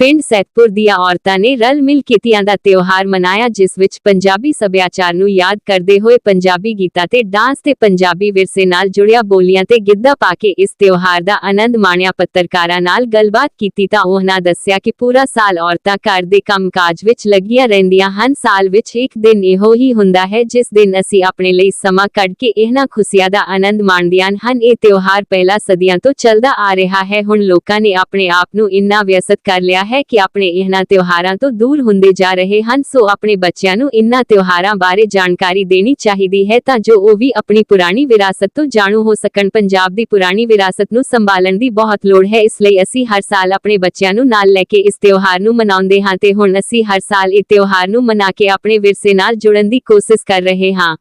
ਪਿੰਡ ਸੈਦਪੁਰ ਦੀਆਂ ਔਰਤਾਂ ਨੇ ਰਲ ਮਿਲ ਕੀਤੀਆਂ ਦਾ ਤਿਉਹਾਰ ਮਨਾਇਆ, ਜਿਸ ਵਿੱਚ ਪੰਜਾਬੀ ਸੱਭਿਆਚਾਰ ਨੂੰ ਯਾਦ ਕਰਦੇ ਹੋਏ ਪੰਜਾਬੀ ਗੀਤਾਂ ਤੇ ਡਾਂਸ ਤੇ ਪੰਜਾਬੀ ਵਿਰਸੇ ਨਾਲ ਜੁੜਿਆ ਬੋਲੀਆਂ ਤੇ ਗਿੱਧਾ ਪਾ ਕੇ ਇਸ ਤਿਉਹਾਰ ਦਾ ਆਨੰਦ ਮਾਣਿਆ। ਪੱਤਰਕਾਰਾਂ ਨਾਲ ਗੱਲਬਾਤ ਕੀਤੀ ਤਾਂ ਉਹਨਾਂ ਦੱਸਿਆ ਕਿ ਪੂਰਾ ਸਾਲ ਔਰਤਾਂ ਘਰ ਦੇ ਕੰਮਕਾਜ ਵਿੱਚ ਲੱਗੀਆਂ ਰਹਿੰਦੀਆਂ ਹਨ। ਸਾਲ ਵਿੱਚ ਇੱਕ ਦਿਨ ਇਹੋ ਹੀ ਹੁੰਦਾ ਹੈ, ਜਿਸ ਦਿਨ ਅਸੀਂ ਆਪਣੇ ਲਈ ਸਮਾਂ ਕੱਢ ਕੇ ਇਹਨਾਂ ਖੁਸ਼ੀਆਂ ਦਾ ਆਨੰਦ ਮਾਣਦੀਆਂ ਹਨ। ਇਹ ਤਿਉਹਾਰ ਪਹਿਲਾਂ ਸਦੀਆਂ ਤੋਂ ਚੱਲਦਾ ਆ ਰਿਹਾ ਹੈ। ਹੁਣ ਲੋਕਾਂ ਨੇ ਆਪਣੇ ਆਪ ਨੂੰ ਇੰਨਾ ਵਿਅਸਤ ਕਰ ਲਿਆ ਹੈ ਕਿ ਆਪਣੇ ਇਹਨਾਂ ਤਿਉਹਾਰਾਂ ਤੋਂ ਦੂਰ ਹੁੰਦੇ ਜਾ ਰਹੇ ਹਨ, ਸੋ ਆਪਣੇ ਬੱਚਿਆਂ ਨੂੰ ਇਹਨਾਂ ਤਿਉਹਾਰਾਂ ਬਾਰੇ ਜਾਣਕਾਰੀ ਦੇਣੀ ਚਾਹੀਦੀ ਹੈ ਤਾਂ ਜੋ ਉਹ ਵੀ ਆਪਣੀ ਪੁਰਾਣੀ ਵਿਰਾਸਤ ਤੋਂ ਜਾਣੂ ਹੋ ਸਕਣ। ਪੰਜਾਬ ਦੀ ਪੁਰਾਣੀ ਵਿਰਾਸਤ ਨੂੰ ਸੰਭਾਲਣ ਦੀ ਬਹੁਤ ਲੋੜ ਹੈ, ਇਸ ਲਈ ਅਸੀਂ ਹਰ ਸਾਲ ਆਪਣੇ ਬੱਚਿਆਂ ਨੂੰ ਨਾਲ ਲੈ ਕੇ ਇਸ ਤਿਉਹਾਰ ਨੂੰ ਮਨਾਉਂਦੇ ਹਾਂ ਤੇ ਹੁਣ ਅਸੀਂ ਹਰ ਸਾਲ ਇਹ ਤਿਉਹਾਰ ਨੂੰ ਮਨਾ ਕੇ ਆਪਣੇ ਵਿਰਸੇ ਨਾਲ ਜੁੜਨ ਦੀ ਕੋਸ਼ਿਸ਼ ਕਰ ਰਹੇ ਹਾਂ।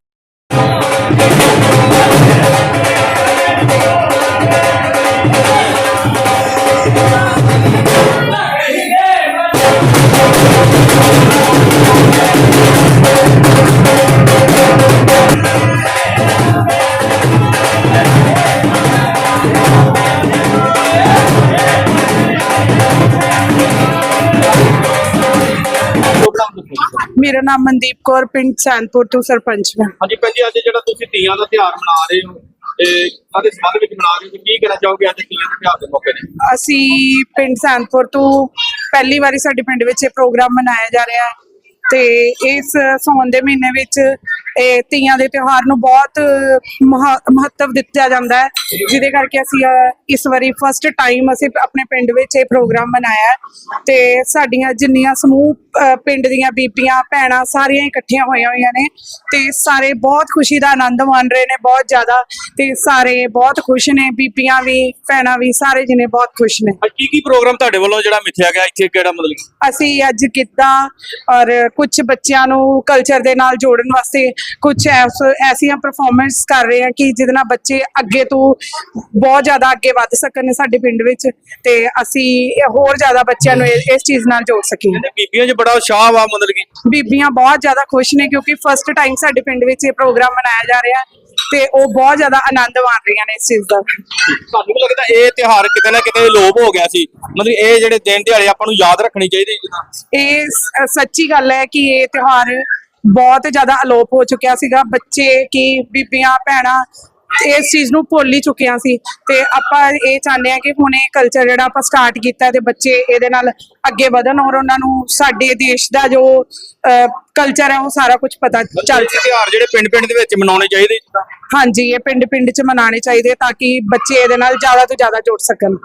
ਮੇਰਾ ਨਾਮ ਮਨਦੀਪ ਕੌਰ ਪਿੰਡ ਸੈਨਪੁਰ ਤੋਂ ਸਰਪੰਚ ਹਾਂ। ਹਾਂਜੀ ਭੈਣ ਜੀ ਅੱਜ ਜਿਹੜਾ ਤੁਸੀਂ ਤੀਆਂ ਦਾ ਤਿਉਹਾਰ ਮਨਾ ਰਹੇ ਹੋ ਤੇ ਕਾਹਦੇ ਸੰਬੰਧ ਵਿੱਚ ਮਨਾ ਰਹੇ ਹੋ ਕੀ ਕਹਿਣਾ ਚਾਹੋਗੇ ਅੱਜ ਤੀਆਂ ਦੇ ਤਿਉਹਾਰ ਦੇ ਮੌਕੇ ਤੇ? ਅਸੀਂ ਪਿੰਡ ਸੈਨਪੁਰ ਤੋਂ ਪਹਿਲੀ ਵਾਰੀ ਸਾਡੇ ਪਿੰਡ ਵਿੱਚ ਇਹ ਪ੍ਰੋਗਰਾਮ ਮਨਾਇਆ ਜਾ ਰਿਹਾ ਹੈ ਤੇ ਇਸ ਸੌਣ ਦੇ ਮਹੀਨੇ ਵਿੱਚ ਇਹ ਤੀਆਂ ਦੇ ਤਿਉਹਾਰ ਨੂੰ ਬਹੁਤ ਮਹਾ- ਮਹੱਤਵ ਦਿੱਤਾ ਜਾਂਦਾ ਹੈ ਜਿਹਦੇ ਕਰਕੇ ਅਸੀਂ ਇਸ ਵਾਰੀ ਫਸਟ ਟਾਈਮ ਅਸੀਂ ਆਪਣੇ ਪਿੰਡ ਵਿੱਚ ਇਹ ਪ੍ਰੋਗਰਾਮ ਮਨਾਇਆ ਤੇ ਸਾਡੀਆਂ ਜਿੰਨੀਆਂ ਸਮੂਹ ਪਿੰਡ ਦੀਆਂ ਬੀਬੀਆਂ ਭੈਣਾਂ ਸਾਰੀਆਂ ਇਕੱਠੀਆਂ ਹੋਈਆਂ ਹੋਈਆਂ ਨੇ ਤੇ ਸਾਰੇ ਬਹੁਤ ਖੁਸ਼ੀ ਦਾ ਆਨੰਦ ਮਾਣ ਰਹੇ ਨੇ ਬਹੁਤ ਜ਼ਿਆਦਾ ਤੇ ਸਾਰੇ ਬਹੁਤ ਖੁਸ਼ ਨੇ ਬੀਬੀਆਂ ਵੀ ਭੈਣਾਂ ਵੀ ਸਾਰੇ ਜਿਹਨੇ ਬਹੁਤ ਖੁਸ਼ ਨੇ। ਕੀ ਕੀ ਪ੍ਰੋਗਰਾਮ ਤੁਹਾਡੇ ਵੱਲੋਂ ਜਿਹੜਾ ਮਿੱਥਿਆ ਗਿਆ ਇੱਥੇ ਕਿਹੜਾ ਮਤਲਬ? ਅਸੀਂ ਅੱਜ ਕਿੱਦਾਂ ਔਰ ਕੁਝ ਬੱਚਿਆਂ ਨੂੰ ਕਲਚਰ ਦੇ ਨਾਲ ਜੋੜਨ ਵਾਸਤੇ ਕੁਝ ਐਸੀਆਂ ਪਰਫਾਰਮੈਂਸ ਕਰ ਰਹੇ ਹਾਂ ਕਿ ਜਿਹਦੇ ਨਾਲ ਬੱਚੇ ਅੱਗੇ ਤੋਂ ਬਹੁਤ ਜ਼ਿਆਦਾ ਅੱਗੇ ਵੱਧ ਸਕਣ ਸਾਡੇ ਪਿੰਡ ਵਿੱਚ ਤੇ ਅਸੀਂ ਹੋਰ ਜ਼ਿਆਦਾ ਬੱਚਿਆਂ ਨੂੰ ਇਸ ਚੀਜ਼ ਨਾਲ ਜੋੜ ਸਕੀਏ। ਬੀਬੀਆਂ 'ਚ ਬੜਾ ਉਤਸ਼ਾਹ ਵਾ ਮਤਲਬ ਕਿ। ਬੀਬੀਆਂ ਬਹੁਤ ਜ਼ਿਆਦਾ ਖੁਸ਼ ਨੇ ਕਿਉਂਕਿ ਫਸਟ ਟਾਈਮ ਸਾਡੇ ਪਿੰਡ ਵਿੱਚ ਇਹ ਪ੍ਰੋਗਰਾਮ ਮਨਾਇਆ ਜਾ ਰਿਹਾ ਤੇ ਉਹ ਬਹੁਤ ਜ਼ਿਆਦਾ ਆਨੰਦ ਮਾਣ ਰਹੀਆਂ ਨੇ ਇਸ ਚੀਜ਼ ਦਾ। ਤੁਹਾਨੂੰ ਲੱਗਦਾ ਇਹ ਤਿਉਹਾਰ ਕਿਤੇ ਨਾ ਕਿਤੇ ਲੋਪ ਹੋ ਗਿਆ ਸੀ? ਮਤਲਬ ਇਹ ਜਿਹੜੇ ਦਿਨ ਦਿਹਾੜੇ ਆਪਾਂ ਨੂੰ ਯਾਦ ਰੱਖਣੀ ਚਾਹੀਦੀ ਇਹ ਸੱਚੀ ਗੱਲ ਹੈ ਕਿ ਇਹ ਤਿਉਹਾਰ ਬਹੁਤ ਜ਼ਿਆਦਾ ਅਲੋਪ ਹੋ ਚੁੱਕਿਆ ਸੀਗਾ। ਬੱਚੇ ਕੀ ਬੀਬੀਆਂ ਭੈਣਾਂ ਇਸ ਚੀਜ਼ ਨੂੰ ਭੁੱਲ ਹੀ ਚੁੱਕਿਆ ਸੀ ਤੇ ਆਪਾਂ ਇਹ ਚਾਹੁੰਦੇ ਹਾਂ ਕਿ ਹੁਣ ਇਹ ਕਲਚਰ ਜਿਹੜਾ ਆਪਾਂ ਸਟਾਰਟ ਕੀਤਾ ਤੇ ਬੱਚੇ ਇਹਦੇ ਨਾਲ ਅੱਗੇ ਵਧਣ ਔਰ ਉਹਨਾਂ ਨੂੰ ਸਾਡੇ ਦੇਸ਼ ਦਾ ਜੋ ਕਲਚਰ ਹੈ ਉਹ ਸਾਰਾ ਕੁਝ ਪਤਾ ਚੱਲ ਇਹ ਤਿਉਹਾਰ ਜਿਹੜੇ ਪਿੰਡ ਪਿੰਡ ਦੇ ਵਿੱਚ ਮਨਾਉਣੇ ਚਾਹੀਦੇ ਹਾਂਜੀ ਇਹ ਪਿੰਡ ਪਿੰਡ ਚ ਮਨਾਉਣੇ ਚਾਹੀਦੇ ਤਾਂ ਕਿ ਬੱਚੇ ਇਹਦੇ ਨਾਲ ਜ਼ਿਆਦਾ ਤੋਂ ਜ਼ਿਆਦਾ ਜੁੜ ਸਕਣ।